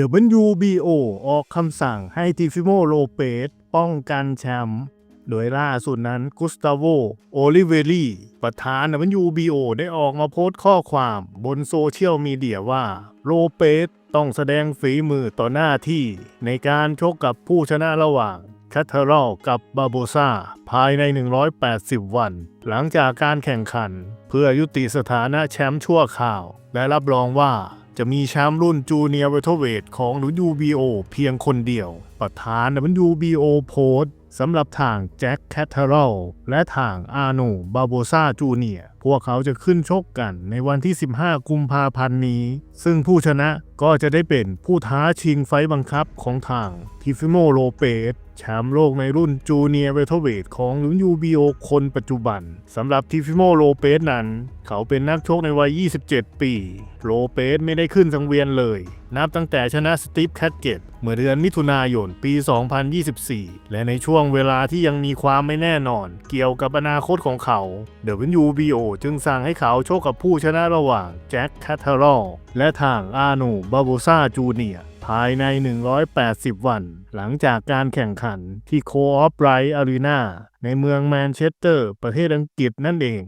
WBO ออกคำสั่งให้ทิฟิโมโลเปสป้องกันแชมป์ โดยล่าสุดนั้นกุสตาโวโอลิเวรีประธาน WBO ได้ออกมาโพสต์ข้อความบนโซเชียลมีเดียว่าโลเปสต้องแสดงฝีมือต่อหน้าที่ ในการชกกับผู้ชนะระหว่างคทเทอรอลกับบาโบซาภายใน 180 วัน หลังจากการแข่งขัน เพื่อยุติสถานะแชมป์ชั่วคราว และรับรองว่า จะมีแชมป์รุ่นจูเนียร์เวทเวทของ WBO เพียงคนเดียว ประธาน WBO โพสสำหรับทางแจ็คแคทเทอรัลและทางอาโนบาโบซาจูเนียพวกเขาจะขึ้นชกกันในวันที่ 15 กุมภาพันธ์นี้ ซึ่งผู้ชนะก็จะได้เป็นผู้ท้าชิงไฟบังคับของทางทิฟิโมโลเปส แชมป์โลกในรุ่นจูเนียร์เวทเวทของ WBO คนปัจจุบันสำหรับทิฟิโมโลเปสนั้น เขาเป็นนักชกในวัย 27 ปี โลเปสไม่ได้ขึ้นสังเวียนเลย นับตั้งแต่ชนะสตีฟแคทเกตเมื่อเดือนมิถุนายนปี 2024 และในช่วงเวลาที่ยังมีความไม่แน่นอน เกี่ยวกับอนาคตของเขา WBO จึงสั่งให้เขาโชคกับผู้ชนะระหว่างแจ็คแคทเทอรอลและทางอาโนบาโบซาจูเนียร์ ภายใน 180 วัน หลังจากการแข่งขันที่โคออฟไรอารีนาในเมืองแมนเชสเตอร์ ประเทศอังกฤษนั่นเอง